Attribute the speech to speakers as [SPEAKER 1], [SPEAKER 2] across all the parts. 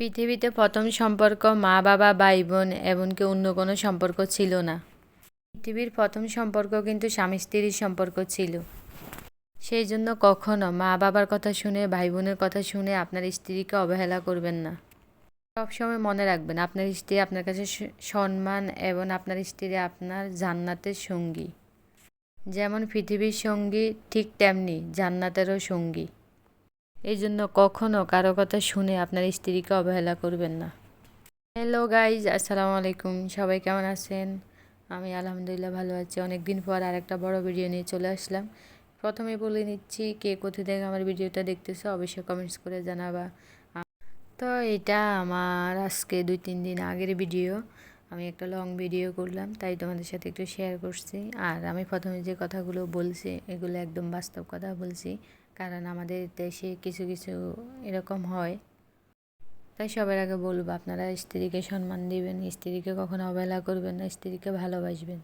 [SPEAKER 1] পৃথিবীতে প্রথম সম্পর্ক মা, বাবা, ভাই, বোন, এমনকি অন্য কোনো সম্পর্ক ছিল না। পৃথিবীর প্রথম সম্পর্ক কিন্তু স্বামী স্ত্রীর সম্পর্ক ছিল। সেই জন্য কখনো মা, বাবার কথা শুনে, ভাই বোনের কথা শুনে আপনার স্ত্রীকে অবহেলা করবেন না। সবসময় মনে রাখবেন, আপনার স্ত্রী আপনার কাছে সম্মান এবং আপনার স্ত্রী আপনার জান্নাতের সঙ্গী। যেমন পৃথিবীর সঙ্গী ঠিক তেমনি জান্নাতেরও সঙ্গী। এই জন্য কখনো কারও কথা শুনে আপনার স্ত্রীকে অবহেলা করবেন না। হ্যালো গাইজ আসসালামু আলাইকুম। সবাই কেমন আছেন? আমি আলহামদুলিল্লাহ ভালো আছি। অনেক দিন পর আর একটা বড় ভিডিও নিয়ে চলে আসলাম। প্রথমে বলে নিচ্ছি কে কোথা থেকে আমার ভিডিওটা দেখতেছো, অবশ্যই কমেন্টস করে জানাবা। তো এটা আমার আজকে দুই, তিন দিন আগের ভিডিও আমি একটা লং ভিডিও করলাম, তাই তোমাদের সাথে একটু শেয়ার করছি। আর আমি প্রথমে যে কথাগুলো বলছি, এগুলো একদম বাস্তব কথা বলছি। কারণ আমাদের দেশে কিছু কিছু এরকম হয়। তাই সবার আগে বলব, আপনারা স্ত্রীকে সম্মান দিবেন, স্ত্রীকে কখনো অবহেলা করবেন না, স্ত্রীকে ভালোবাসবেন।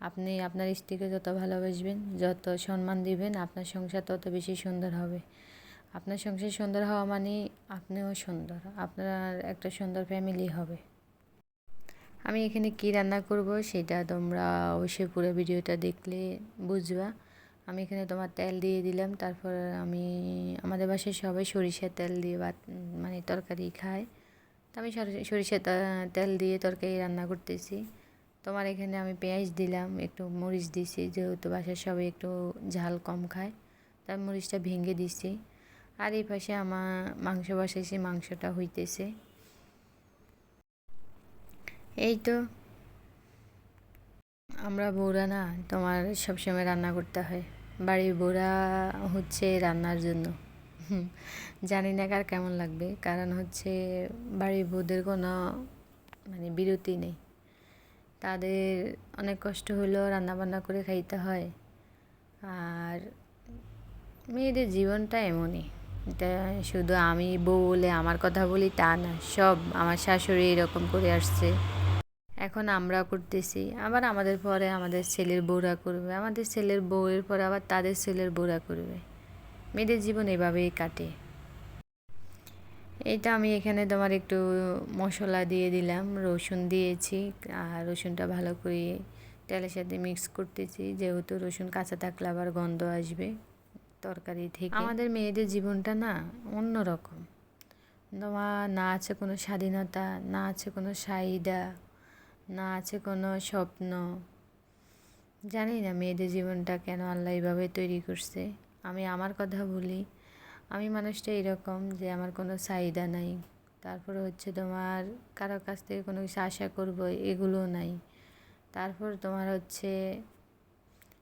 [SPEAKER 1] আপনি, আপনার স্ত্রীকে যত ভালোবাসবেন, যত সম্মান দিবেন, আপনার সংসার তত বেশি সুন্দর হবে। আপনার সংসার সুন্দর হওয়া মানে আপনিও সুন্দর, আপনার একটা সুন্দর ফ্যামিলি হবে। আমি এখানে কি রান্না করব সেটা তোমরা অবশ্যই পুরো ভিডিওটা দেখলে বুঝবা। আমি এখানে তোমার তেল দিয়ে দিলাম। তারপর আমি, আমাদের বাসায় সবাই সরিষার তেল দিয়ে বা মানে তরকারি খায়। তো আমি সরি- সরিষার তেল দিয়ে তরকারি রান্না করতেছি। তোমার এখানে আমি পেঁয়াজ দিলাম, একটু মরিচ দিছি, যেহেতু বাসার সবাই একটু ঝাল কম খায়। তাই মরিচটা ভেঙে দিছি। আর এই পাশে আমার মাংস বসাইছি, মাংসটা হইতেছে। এই তো। আমরা বউরা না, তোমার সবসময় রান্না করতে হয়। বাড়ির বউরা হচ্ছে রান্নার জন্য। জানি না কার কেমন লাগবে, কারণ হচ্ছে বাড়ির বউদের কোনো মানে বিরতি নেই। তাদের অনেক কষ্ট হলেও রান্নাবান্না করে খাইতে হয়। আর মেয়েদের জীবনটা এমনই, এটা শুধু আমি বউ বলে, আমার কথা বলি তা না, সব আমার শাশুড়ি এরকম করে আসছে। এখন আমরা করতেছি। আবার আমাদের পরে আমাদের ছেলের বউরা করবে। আমাদের ছেলের বউয়ের পরে আবার তাদের ছেলের বউরা করবে। মেয়েদের জীবন এভাবেই কাটে। এটা আমি এখানে তোমার একটু মশলা দিয়ে দিলাম, রসুন দিয়েছি, আর রসুনটা ভালো করে তেলের সাথে মিক্স করতেছি। যেহেতু রসুন কাঁচা থাকলে আবার গন্ধ আসবে তরকারি থেকে। আমাদের মেয়েদের জীবনটা না অন্যরকম। তোমার না আছে কোনো স্বাধীনতা, না আছে কোনো চাহিদা। না আছে কোনো স্বপ্ন। জানি না মেয়েদের জীবনটা কেন আল্লাহ এইভাবে তৈরি করছে। আমি আমার কথা বলি আমি মানুষটা এরকম যে আমার কোনো চাহিদা নাই। তারপরে হচ্ছে তোমার কারও কাছ থেকে কোনো কিছু আশা করব এগুলো নাই। তারপর তোমার হচ্ছে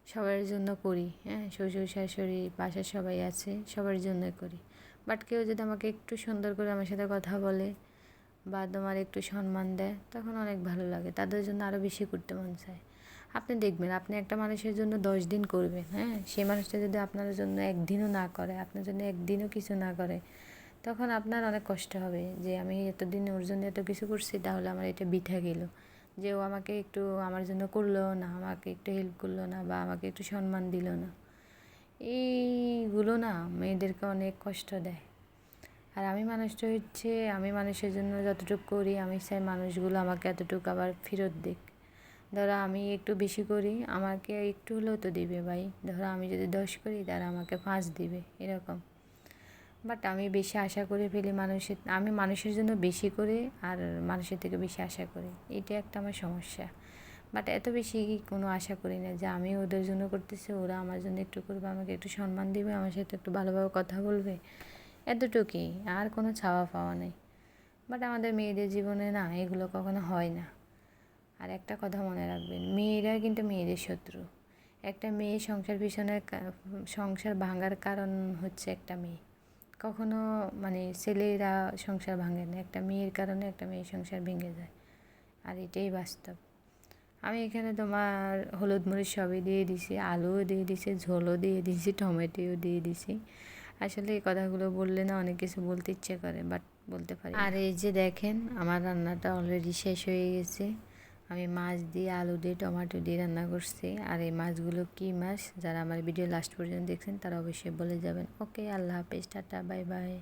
[SPEAKER 1] সবার জন্য করি হ্যাঁ? শ্বশুর, শাশুড়ি, বাসার সবাই আছে, সবার জন্য করি। বাট কেউ যদি আমাকে একটু সুন্দর করে আমার সাথে কথা বলে বা তোমার একটু সম্মান দেয়, তখন অনেক ভালো লাগে। তাদের জন্য আরও বেশি করতে মন চায়। আপনি দেখবেন, আপনি একটা মানুষের জন্য দশ দিন করবেন হ্যাঁ? সেই মানুষটা যদি আপনার জন্য একদিনও না করে, আপনার জন্য একদিনও কিছু না করে, তখন আপনার অনেক কষ্ট হবে যে, আমি এতদিন ওর জন্য এত কিছু করছি, তাহলে আমার এটা বৃথা গেল। যে ও আমাকে একটু আমার জন্য করল না, আমাকে একটু হেল্প করল না বা আমাকে একটু সম্মান দিল না। এইগুলো না মেয়েদেরকে অনেক কষ্ট দেয়। আর আমি মানুষটা হচ্ছে, আমি মানুষের জন্য যতটুকু করি, আমি চাই মানুষগুলো আমাকে এতটুকু আবার ফেরত দিক। ধরো আমি একটু বেশি করি, আমাকে একটু হলেও তো দিবে ভাই। ধরো আমি যদি দশ করি, তারা আমাকে পাঁচ দিবে, এরকম। বাট আমি বেশি আশা করে ফেলি মানুষের, আমি মানুষের জন্য বেশি করে আর মানুষের থেকে বেশি আশা করি। এটা একটা আমার সমস্যা। বাট এত বেশি কোনো আশা করি না যে আমি ওদের জন্য করতেছি, ওরা আমার জন্য একটু করবে, আমাকে একটু সম্মান দিবে, আমার সাথে একটু ভালোভাবে কথা বলবে। এতটুকুই, আর কোনো ছাওয়া পাওয়া নেই। বাট আমাদের মেয়েদের জীবনে না, এগুলো কখনো হয় না। আর একটা কথা মনে রাখবেন, মেয়েরা কিন্তু মেয়েদের শত্রু। একটা মেয়ে সংসার পিছনে কা- সংসার ভাঙার কারণ হচ্ছে একটা মেয়ে। কখনো মানে ছেলেরা সংসার ভাঙে না, একটা মেয়ের কারণে একটা মেয়ের সংসার ভেঙে যায়। আর এটাই বাস্তব। আমি এখানে তোমার হলুদ মরিচ সবই দিয়ে দিছি, আলুও দিয়ে দিছি, ঝোলও দিয়ে দিছি, টমেটোও দিয়ে দিছি। আসলে এই কথাগুলো বললে না অনেক কিছু বলতে ইচ্ছে করে বাট বলতে পারি আর এই যে দেখেন, আমার রান্নাটা অলরেডি শেষ হয়ে গেছে। আমি মাছ দিয়ে আলু দিয়ে টমেটো দিয়ে রান্না করছি। আর এই মাছগুলো কী মাছ? যারা আমার ভিডিও লাস্ট পর্যন্ত দেখছেন, তারা অবশ্যই বলে যাবেন। ওকে আল্লাহ হাফেজ, টাটা বাই বাই